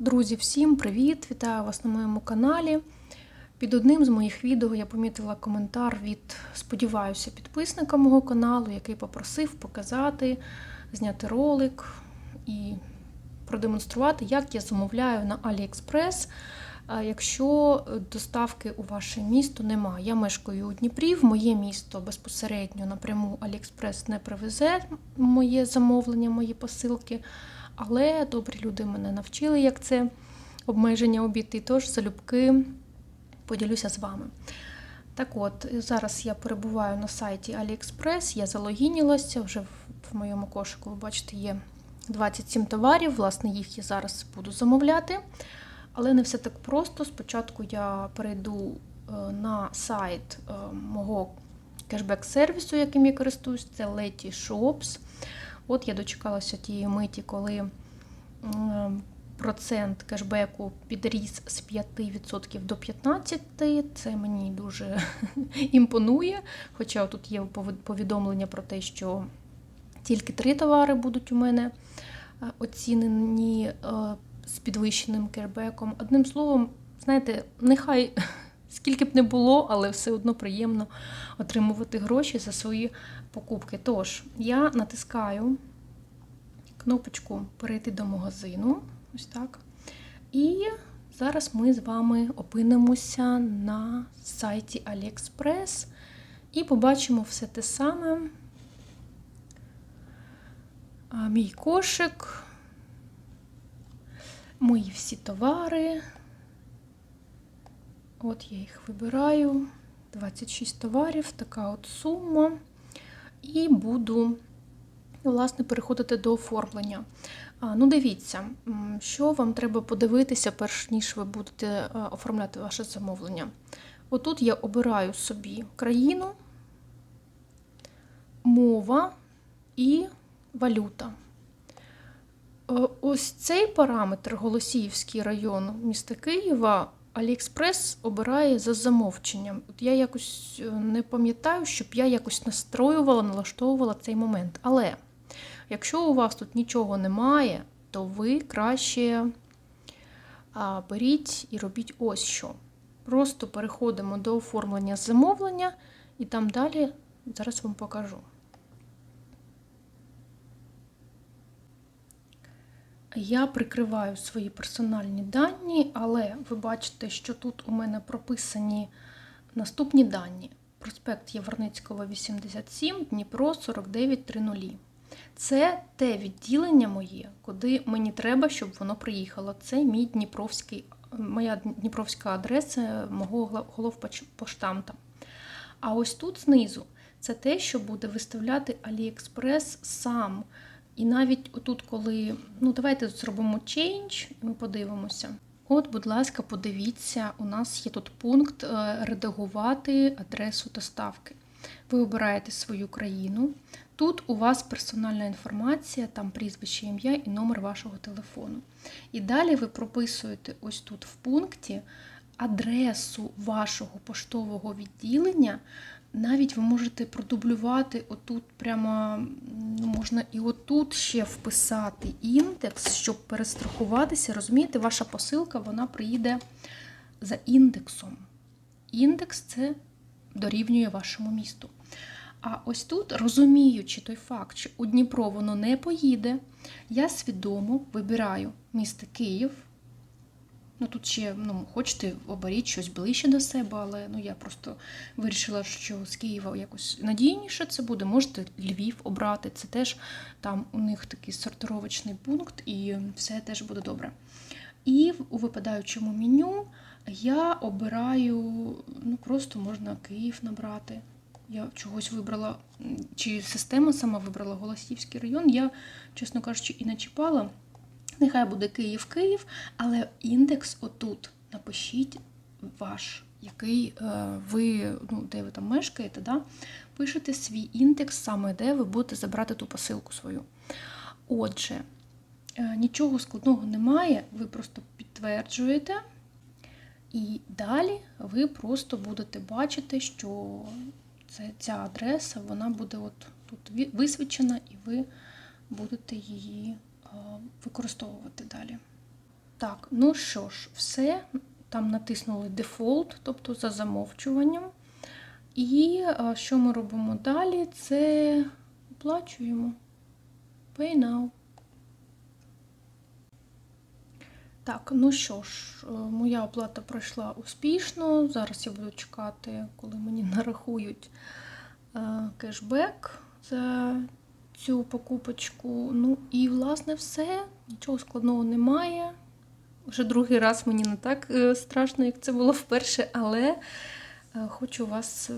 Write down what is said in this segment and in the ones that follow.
Друзі, всім привіт! Вітаю вас на моєму каналі. Під одним з моїх відео я помітила коментар від, сподіваюся, підписника мого каналу, який попросив показати, зняти ролик і продемонструвати, як я замовляю на AliExpress, якщо доставки у ваше місто немає. Я мешкаю у Дніпрі, в моє місто безпосередньо напряму AliExpress не привезе моє замовлення, мої посилки. Але добрі люди мене навчили, як це обмеження обійти, тож залюбки поділюся з вами. Так от, зараз я перебуваю на сайті AliExpress, я залогінілася, вже в моєму кошику, ви бачите, є 27 товарів, власне, їх я зараз буду замовляти. Але не все так просто. Спочатку я перейду на сайт мого кешбек-сервісу, яким я користуюсь, це Letty Shops. От я дочекалася тієї миті, коли процент кешбеку підріс з 5% до 15%. Це мені дуже імпонує. Хоча тут є повідомлення про те, що тільки три товари будуть у мене оцінені з підвищеним кешбеком. Одним словом, знаєте, нехай. Скільки б не було, але все одно приємно отримувати гроші за свої покупки. Тож, я натискаю кнопочку Перейти до магазину. Ось так. І зараз ми з вами опинимося на сайті AliExpress і побачимо все те саме. Мій кошик, мої всі товари. От я їх вибираю. 26 товарів, така от сума. І буду, власне, переходити до оформлення. Ну, дивіться, що вам треба подивитися, перш ніж ви будете оформляти ваше замовлення. Отут я обираю собі країну, мова і валюта. Ось цей параметр Голосіївський район міста Києва. Аліекспрес обирає за замовченням. От Я якось не пам'ятаю, щоб я якось настроювала, налаштовувала цей момент. Але якщо у вас тут нічого немає, то ви краще беріть і робіть ось що. Просто переходимо до оформлення замовлення, і там далі зараз вам покажу. Я прикриваю свої персональні дані, але ви бачите, що тут у мене прописані наступні дані. Проспект Єварницького, 87, Дніпро 4930. Це те відділення моє, куди мені треба, щоб воно приїхало. Це мій Дніпровський, моя Дніпровська адреса мого головпоштамта. А ось тут знизу це те, що буде виставляти AliExpress сам. І навіть отут, коли, ну давайте зробимо change, ми подивимося. От, будь ласка, подивіться, у нас є тут пункт редагувати адресу доставки. Ви обираєте свою країну. Тут у вас персональна інформація, там прізвище, ім'я і номер вашого телефону. І далі ви прописуєте ось тут в пункті адресу вашого поштового відділення. Навіть ви можете продублювати отут, прямо ну, можна і отут ще вписати індекс, щоб перестрахуватися. Розумієте, ваша посилка вона приїде за індексом. Індекс це дорівнює вашому місту. А ось тут, розуміючи той факт, що у Дніпро воно не поїде, я свідомо вибираю місто Київ. Ну, Тут ще, ну, хочете, оберіть щось ближче до себе, але ну, я просто вирішила, що з Києва якось надійніше це буде. Можете Львів обрати, це теж там у них такий сортировочний пункт, і все теж буде добре. І у випадаючому меню я обираю, ну, просто можна Київ набрати. Я чогось вибрала, чи система сама вибрала Голосівський район. Я, чесно кажучи, і не чіпала. Нехай буде Київ-Київ, але індекс отут. Напишіть ваш, який е, ви, ну, де ви там мешкаєте, да? пишете свій індекс, саме де ви будете забрати ту посилку свою. Отже, е, нічого складного немає, ви просто підтверджуєте. І далі ви просто будете бачити, що це, ця адреса вона буде от тут висвічена, і ви будете її використовувати далі. Так, ну що ж, все. Там натиснули дефолт, тобто за замовчуванням. І що ми робимо далі? Це оплачуємо. Pay now. Так, ну що ж, е, моя оплата пройшла успішно. Зараз я буду чекати, коли мені нарахують е, кешбек за цю покупочку. Ну і, власне, все. Нічого складного немає. Вже другий раз мені не так е, страшно, як це було вперше, але е, хочу вас е,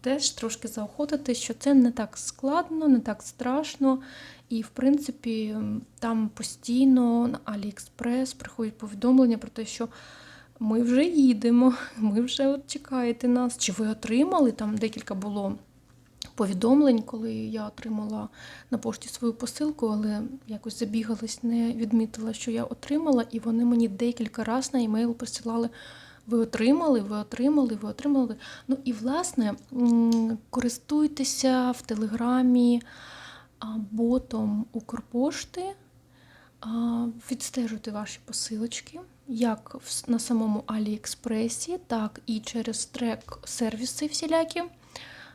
теж трошки заохотити, що це не так складно, не так страшно. І, в принципі, там постійно на AliExpress приходять повідомлення про те, що ми вже їдемо, ми вже от чекаєте нас. Чи ви отримали? Там декілька було повідомлень, коли я отримала на пошті свою посилку, але якось забігалась, не відмітила, що я отримала, і вони мені декілька разів на емейл присилали. Ви отримали, ви отримали, ви отримали. Ну і власне користуйтеся в Телеграмі ботом Укрпошти, відстежуйте ваші посилочки, як на самому Аліекспресі, так і через трек сервіси всілякі,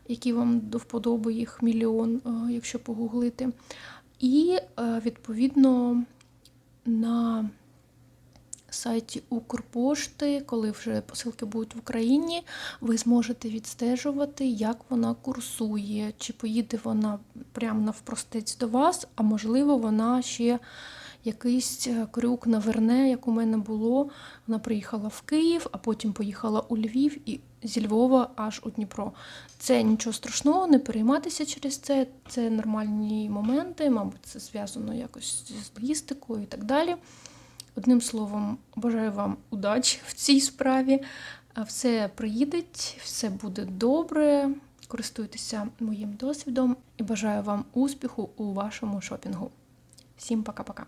які вам до вподоби їх мільйон, якщо погуглити. І е, відповідно на сайті Укрпошти, коли вже посилки будуть в Україні, ви зможете відстежувати, як вона курсує, чи поїде вона прямо навпростець до вас, а можливо, вона ще якийсь е, крюк наверне, як у мене було. Вона приїхала в Київ, а потім поїхала у Львів і зі Львова аж у Дніпро. Це нічого страшного, не перейматися через це. Це нормальні моменти, мабуть, це зв'язано якось з логістикою і так далі. Одним словом, бажаю вам удачі в цій справі. Все приїде, все буде добре. Користуйтеся моїм досвідом і бажаю вам успіху у вашому шопінгу. Всім пока-пока.